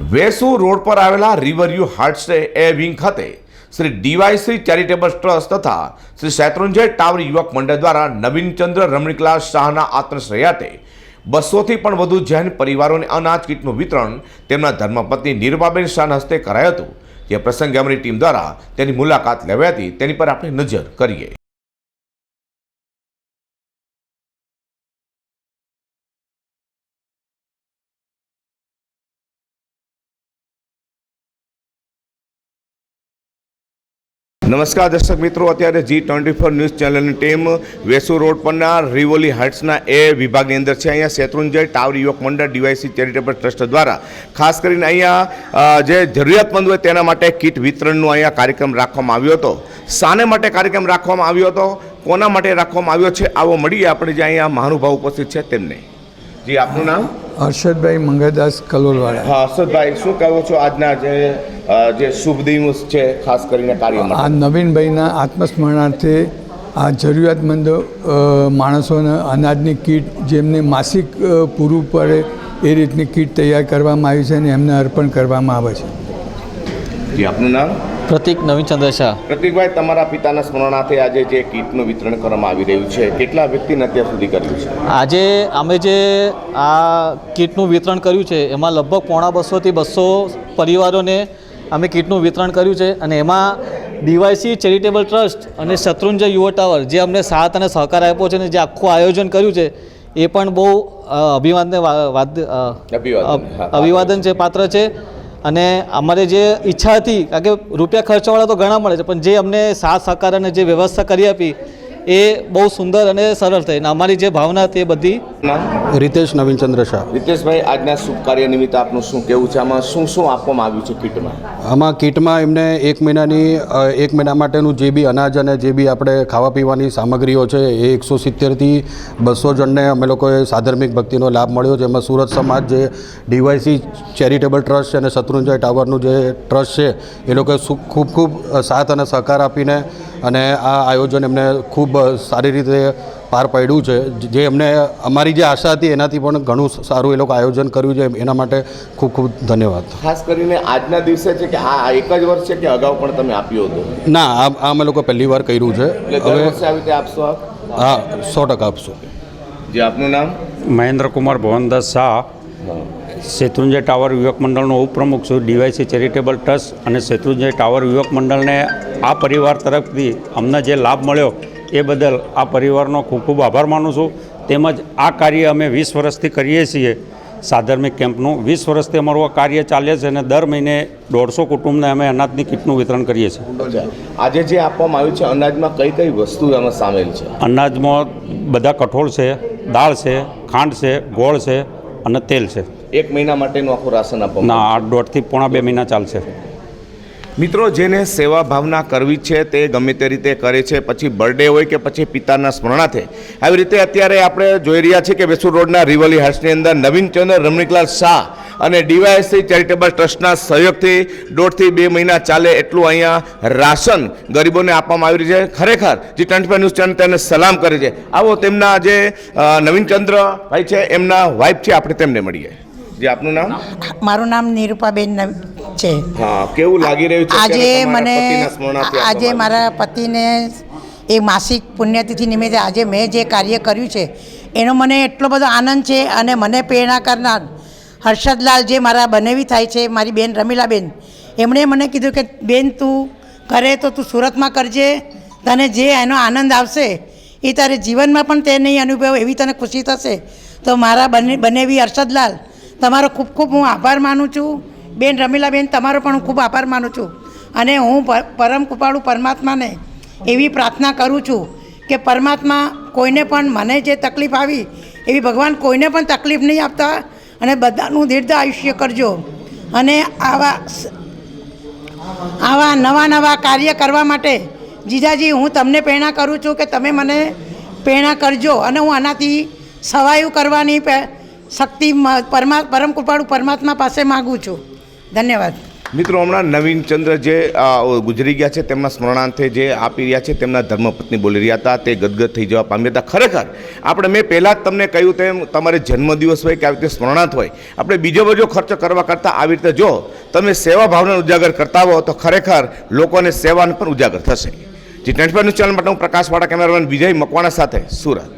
Vesu road પર આવેલા રિવરયુ હાર્ટસ્ટે એ wing ખાતે શ્રી ડીવાયસી ચેરિટેબલ ટ્રસ્ટ તથા શ્રી શેત્રુંજય ટાવર યુવક મંડળ દ્વારા નવીનચંદ્ર રમણીકલા શાહના આત્મશ્રયાતે બસોથી પણ વધુ જૈન પરિવારોને અનાજ કીટનું વિતરણ તેમના ધર્મપત્ની નિર્માબેન શાહના હસ્તે કરાયું હતું. જે પ્રસંગે અમારી ટીમ દ્વારા તેની મુલાકાત લેવાઈ હતી. તેની પર આપણે નજર કરીએ. નમસ્કાર દર્શક મિત્રો, અત્યારે જી ટ્વેન્ટી ફોર ન્યૂઝ ચેનલની ટીમ વેસુ રોડ પરના રિવોલી હાઇટ્સના એ વિભાગની અંદર છે. અહીંયા શેત્રુંજય ટાવર યુવક મંડળ, ડીવાયસી ચેરિટેબલ ટ્રસ્ટ દ્વારા ખાસ કરીને અહીંયા જે જરૂરિયાતમંદ હોય તેના માટે કીટ વિતરણનો અહીંયા કાર્યક્રમ રાખવામાં આવ્યો હતો. શાને માટે કાર્યક્રમ રાખવામાં આવ્યો હતો? કોના માટે રાખવામાં આવ્યો છે? આવો મળીએ આપણે જે અહીંયા મહાનુભાવ ઉપસ્થિત છે તેમને. જી આપનું નામ? હર્ષદભાઈ મંગળદાસ કલોલવાળા. હા હર્ષદભાઈ શું કહો છો આજના જે જે શુભ દિવસ છે ખાસ કરીને કાર્ય આ નવીનભાઈના આત્મસ્મરણાર્થે આ જરૂરિયાતમંદ માણસોને અનાજની કીટ જેમને માસિક પૂરું પડે એ રીતની કીટ તૈયાર કરવામાં આવી છે અને એમને અર્પણ કરવામાં આવે છે. જી આપનું નામ? પ્રતિક નવીનચંદ્ર શાહ પ્રતિકભાઈ તમારા પિતાના સ્મરણાર્થે આજે જે કીટનું વિતરણ કરવામાં આવી રહ્યું છે કેટલા વ્યક્તિને અત્યાર સુધી કર્યું છે? આજે અમે જે આ કીટનું વિતરણ કર્યું છે એમાં લગભગ પોણા બસોથી બસો પરિવારોને અમે કીટનું વિતરણ કર્યું છે અને એમાં ડીવાયસી ચેરિટેબલ ટ્રસ્ટ અને શત્રુંજય યુવા ટાવર જે અમને સાથ અને સહકાર આપ્યો છે અને જે આખું આયોજન કર્યું છે એ પણ બહુ અભિવાદને અભિવાદન છે પાત્ર છે અને અમારે જે ઈચ્છા હતી, કારણ કે રૂપિયા ખર્ચવાળા તો ઘણા મળે છે, પણ જે અમને સાથ સહકાર અને જે વ્યવસ્થા કરી આપી એ બહુ સુંદર અને સરળ થઈ. અને અમારી જે ભાવના હતી એ બધી રીતેશ નવીનચંદ્ર શાહ. રીતેશભાઈ આજના શુભ કાર્ય નિમિત્તે આપનું શું કેવું છે? આમાં શું શું આપવામાં આવ્યું છે કીટમાં? આમાં કીટમાં એમને એક મહિનાની એક મહિના માટેનું જે બી અનાજ અને જે બી આપણે ખાવા પીવાની સામગ્રીઓ છે એ એકસો સિત્તેરથી બસો જણને અમે લોકોએ સાધર્મિક ભક્તિનો લાભ મળ્યો છે. એમાં સુરત સમાજ જે ડીવાયસી ચેરિટેબલ ટ્રસ્ટ છે અને શત્રુંજય ટાવરનું જે ટ્રસ્ટ છે એ લોકોએ ખૂબ ખૂબ સાથ અને સહકાર આપીને અને આ આયોજન એમને ખૂબ સારી રીતે પાર પાડ્યું છે. જે એમને અમારી જે આશા હતી એનાથી પણ ઘણું સારું એ લોકો આયોજન કર્યું છે. એના માટે ખૂબ ખૂબ ધન્યવાદ. ખાસ કરીને આજના દિવસે છે કે આ એક જ વર્ષ છે કે અગાઉ પણ તમે આપ્યું હતું? ના આ આ અમે લોકો પહેલી વાર કર્યું છે. એટલે હવે આવી રીતે આપશો હા સો ટકા આપશો. જે આપનું નામ? મહેન્દ્ર કુમાર ભવનદાસ શાહ. શેત્રુંજય ટાવર યુવક મંડળનો ઉપપ્રમુખ છું ડીવાયસી ચેરિટેબલ ટ્રસ્ટ અને શેત્રુંજય ટાવર યુવક મંડળને આ પરિવાર તરફથી અમને જે લાભ મળ્યો એ બદલ આ પરિવારનો ખૂબ ખૂબ આભાર માનું છું. તેમજ આ કાર્ય અમે વીસ વર્ષથી કરીએ છીએ. સાધર્મિક કેમ્પનું વીસ વર્ષથી અમારું આ કાર્ય ચાલે છે અને દર મહિને દોઢસો કુટુંબને અમે અનાજની કીટનું વિતરણ કરીએ છીએ. આજે જે આપવામાં આવ્યું છે અનાજમાં કઈ કઈ વસ્તુ એમાં સામેલ છે? અનાજમાં બધા કઠોળ છે દાળ છે ખાંડ છે ગોળ છે અને તેલ છે. એક મહિના માટેનું આખું રાશન આપવામાં ના આઠ દોઢથી પોણા બે મહિના ચાલશે. મિત્રો જેને સેવા ભાવના કરવી છે તે ગમે તે રીતે કરે છે પછી બર્થડે હોય કે પછી પિતાના સ્મરણાર્થે. આવી રીતે અત્યારે આપણે જોઈ રહ્યા છીએ કે વેસુર રોડના રિવલી હાઉસની અંદર નવીનચંદ્ર રમણીકલાલ શાહ અને ડીવાયએસસી ચેરિટેબલ ટ્રસ્ટના સહયોગથી દોઢથી બે મહિના ચાલે એટલું અહીંયા રાશન ગરીબોને આપવામાં આવી રહ્યું છે. ખરેખર જે ટ્વેન્ટી ન્યૂઝ ચેનલ તેને સલામ કરે છે. આવો તેમના જે નવીનચંદ્ર ભાઈ છે એમના વાઇફ છે આપણે તેમને મળીએ. જે આપનું નામ? મારું નામ નિરૂપાબેન છે. હા કેવું લાગી રહ્યું છે આજે મને આજે મારા પતિને એ માસિક પુણ્યતિથિ નિમિત્તે આજે મેં જે કાર્ય કર્યું છે એનો મને એટલો બધો આનંદ છે અને મને પ્રેરણા કરનાર હર્ષદલાલ જે મારા બનેવી થાય છે મારી બેન રમીલાબેન એમણે મને કીધું કે બેન તું કરે તો તું સુરતમાં કરજે તને જે એનો આનંદ આવશે એ તારે જીવનમાં પણ તે નહીં અનુભવ એવી તને ખુશી થશે. તો મારા બને બનેવી હર્ષદલાલ તમારો ખૂબ ખૂબ હું આભાર માનું છું. બેન રમીલાબેન, તમારો પણ હું ખૂબ આભાર માનું છું. અને હું પરમ કૃપાળુ પરમાત્માને એવી પ્રાર્થના કરું છું કે પરમાત્મા કોઈને પણ મને જે તકલીફ આવી, એવી ભગવાન કોઈને પણ તકલીફ નહીં આપતા અને બધાનું દીર્ઘ આયુષ્ય કરજો. અને આવા આવા નવા નવા કાર્ય કરવા માટે જીજાજી, હું તમને પ્રેરણા કરું છું કે તમે મને પ્રેરણા કરજો અને હું આનાથી સવાયું કરવાની શક્તિ પરમા પરમ કૃપાળુ પરમાત્મા પાસે માગું છું. ધન્યવાદ. મિત્રો, હમણાં નવીન ચંદ્ર જે ગુજરી ગયા છે, તેમના સ્મરણાર્થે જે આપી રહ્યા છે, તેમના ધર્મપત્ની બોલી રહ્યા હતા, તે ગદગદ થઈ જવા પામ્યા હતા. ખરેખર, આપણે મેં પહેલાં જ તમને કહ્યું તેમ, તમારે જન્મદિવસ હોય કે આવી રીતે સ્મરણાર્થ હોય, આપણે બીજો બધો ખર્ચ કરવા કરતાં આવી રીતે જો, તમે સેવા ભાવના ઉજાગર કરતા હો, તો ખરેખર લોકોને સેવાને પણ ઉજાગર થશે. જી ટ્વેન્ટી ન્યૂઝ ચેનલ માટે હું પ્રકાશવાળા કેમેરામેન વિજય મકવાણા સાથે, સુરત.